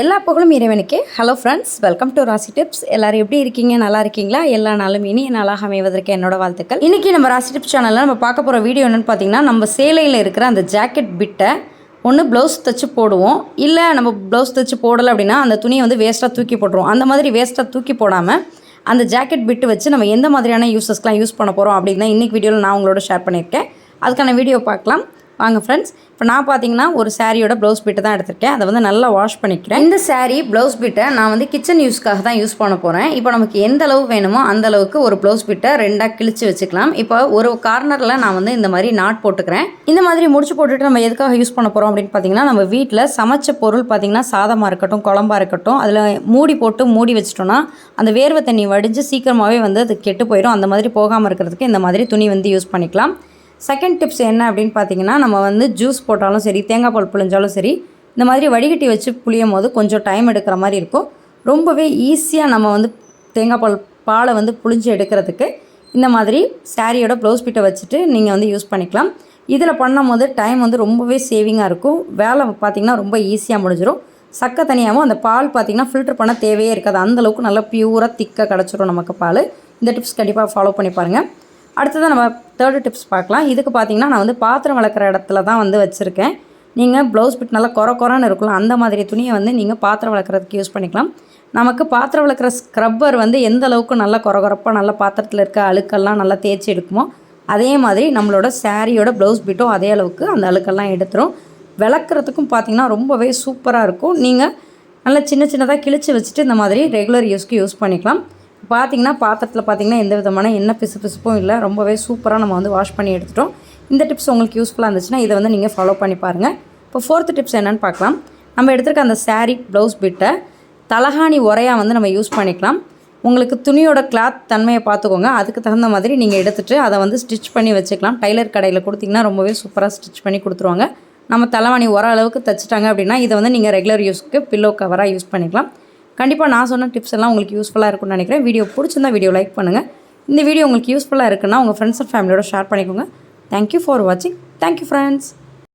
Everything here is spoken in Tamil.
எல்லா புகழும் இறைவனுக்கே. Hello friends welcome to Rasi tips எல்லாரும் எப்படி இருக்கீங்க? நல்லா இருக்கீங்களா? எல்லா நாளும் இனி நாளாக அமைவதற்கு என்னோட வாழ்த்துக்கள். இன்றைக்கி நம்ம ராசி டிப்ஸ் சேனலில் நம்ம பார்க்க போகிற வீடியோ என்னென்னு பார்த்தீங்கன்னா நம்ம சேலையில் இருக்கிற அந்த ஜாக்கெட் பிட்டை ஒன்று ப்ளவுஸ் தைச்சு போடுவோம். இல்லை நம்ம ப்ளவுஸ் தைச்சு போடலை அப்படின்னா அந்த துணியை வந்து வேஸ்ட்டாக தூக்கி போட்டுருவோம். அந்த மாதிரி வேஸ்ட்டாக தூக்கி போடாமல் அந்த ஜாக்கெட் பிட்டு வச்சு நம்ம எந்த மாதிரியான யூசஸ்க்கெலாம் யூஸ் பண்ண போகிறோம் அப்படின்னு தான் இன்றைக்கி வீடியோவில் நான் உங்களோட ஷேர் பண்ணியிருக்கேன். அதுக்கான வீடியோ பார்க்கலாம். வாங்க ஃப்ரெண்ட்ஸ் இப்போ நான் பார்த்தீங்கன்னா ஒரு சாரியோட ப்ளவுஸ் பிட்டு தான் எடுத்திருக்கேன். அதை வந்து நல்லா வாஷ் பண்ணிக்கிறேன். இந்த saree ப்ளவுஸ் பிட்டை நான் வந்து கிச்சன் யூஸ்க்காக தான் யூஸ் பண்ண போகிறேன் இப்போ நமக்கு எந்த அளவு வேணுமோ அந்த அளவுக்கு ஒரு ப்ளவுஸ் பிட்டை ரெண்டாக கிழிச்சு வச்சுக்கலாம். இப்போ ஒரு கார்னரில் நான் வந்து இந்த மாதிரி நாட் போட்டுக்கிறேன். இந்த மாதிரி முடிச்சு போட்டுட்டு நம்ம எதுக்காக யூஸ் பண்ண போகிறோம் அப்படின்னு பார்த்தீங்கன்னா நம்ம வீட்டில் சமைச்ச பொருள் பார்த்தீங்கன்னா சாதமாக இருக்கட்டும் குழம்பா இருக்கட்டும் அதில் மூடி போட்டு மூடி வச்சிட்டோன்னா அந்த வேர்வை தண்ணி வடிஞ்சு சீக்கிரமாகவே வந்து அது கெட்டு போயிடும் அந்த மாதிரி போகாமல் இருக்கிறதுக்கு இந்த மாதிரி துணி வந்து யூஸ் பண்ணிக்கலாம். செகண்ட் டிப்ஸ் என்ன அப்படின்னு பார்த்தீங்கன்னா நம்ம வந்து ஜூஸ் போட்டாலும் சரி தேங்காய் பால் புழிஞ்சாலும் சரி இந்த மாதிரி வடிகட்டி வச்சு புளியும் போது கொஞ்சம் டைம் எடுக்கிற மாதிரி இருக்கும். ரொம்பவே ஈஸியாக நம்ம வந்து தேங்காய் பால் பாலை வந்து புழிஞ்சு எடுக்கிறதுக்கு இந்த மாதிரி சாரியோட ப்ளவுஸ் பிட்டை வச்சுட்டு நீங்கள் வந்து யூஸ் பண்ணிக்கலாம். இதில் பண்ணும் போது டைம் வந்து ரொம்பவே சேவிங்காக இருக்கும். வேலை பார்த்திங்கன்னா ரொம்ப ஈஸியாக முடிஞ்சிடும் சக்கை தனியாகவும் அந்த பால் பார்த்திங்கன்னா ஃபில்டர் பண்ண தேவையே இருக்காது. அந்தளவுக்கு நல்லா பியூராக திக்காக கிடச்சிரும் நமக்கு பால். இந்த டிப்ஸ் கண்டிப்பாக ஃபாலோ பண்ணி பாருங்கள் அடுத்ததாக நம்ம தேர்டு டிப்ஸ் பார்க்கலாம். இதுக்கு பார்த்தீங்கன்னா நான் வந்து பாத்திரம் வளர்க்குற இடத்துல தான் வந்து வச்சுருக்கேன். நீங்கள் ப்ளவுஸ் பிட் நல்லா குறை குறைன்னு இருக்கலாம் அந்த மாதிரி துணியை வந்து நீங்கள் பாத்திரம் வளர்க்குறதுக்கு யூஸ் பண்ணிக்கலாம். நமக்கு பாத்திரம் வளர்க்குற ஸ்க்ரப்பர் வந்து எந்த அளவுக்கு நல்லா குறை குறைப்பாக நல்லா பாத்திரத்தில் இருக்க அழுக்கெல்லாம் நல்லா தேய்ச்சி எடுக்குமோ அதே மாதிரி நம்மளோட சாரியோட ப்ளவுஸ் பிட்டும் அதே அளவுக்கு அந்த அழுக்கெல்லாம் எடுத்துரும். விளக்குறதுக்கும் பார்த்தீங்கன்னா ரொம்பவே சூப்பராக இருக்கும். நீங்கள் நல்லா சின்ன சின்னதாக கிழிச்சு வச்சுட்டு இந்த மாதிரி ரெகுலர் யூஸ்க்கு யூஸ் பண்ணிக்கலாம். பார்த்தீங்கன்னா பாத்திரத்தில் பார்த்தீங்கன்னா எந்த விதமான எண்ணெய் பிசு பிசுப்பும் இல்லை. ரொம்பவே சூப்பராக நம்ம வந்து வாஷ் பண்ணி எடுத்துட்டோம். இந்த டிப்ஸ் உங்களுக்கு யூஸ்ஃபுல்லாக இருந்துச்சுன்னா இதை வந்து நீங்கள் ஃபாலோ பண்ணி பாருங்கள் இப்போ ஃபோர்த்து டிப்ஸ் என்னென்னு பார்க்கலாம். நம்ம எடுத்துருக்க அந்த saree ப்ளவுஸ் பிட்டை தலகாணி உரையாக வந்து நம்ம யூஸ் பண்ணிக்கலாம். உங்களுக்கு துணியோட கிளாத் தன்மையை பார்த்துக்கோங்க. அதுக்கு தகுந்த மாதிரி நீங்கள் எடுத்துகிட்டு அதை வந்து ஸ்டிச் பண்ணி வச்சுக்கலாம். டைலர் கடையில் கொடுத்தீங்கன்னா ரொம்பவே சூப்பராக ஸ்டிச் பண்ணி கொடுத்துருவாங்க. நம்ம தலைவாணி உர அளவுக்கு தைச்சிட்டாங்க அப்படின்னா இதை வந்து நீங்கள் ரெகுலர் யூஸ்க்கு பில்லோ கவராக யூஸ் பண்ணிக்கலாம். கண்டிப்பாக நான் சொன்ன டிப்ஸ் எல்லாம் உங்களுக்கு யூஸ்ஃபுல்லாக இருக்கும்னு நினைக்கிறேன். வீடியோ பிடிச்சிருந்தா வீடியோ லைக் பண்ணுங்கள் இந்த வீடியோ உங்களுக்கு யூஸ்ஃபுல்லாக இருக்குன்னா உங்கள் ஃப்ரெண்ட்ஸ் அண்ட் ஃபேமிலியோட ஷேர் பண்ணிக்கோங்க. தேங்க்யூ ஃபார் வாட்சிங் தேங்க்யூ ஃப்ரெண்ட்ஸ்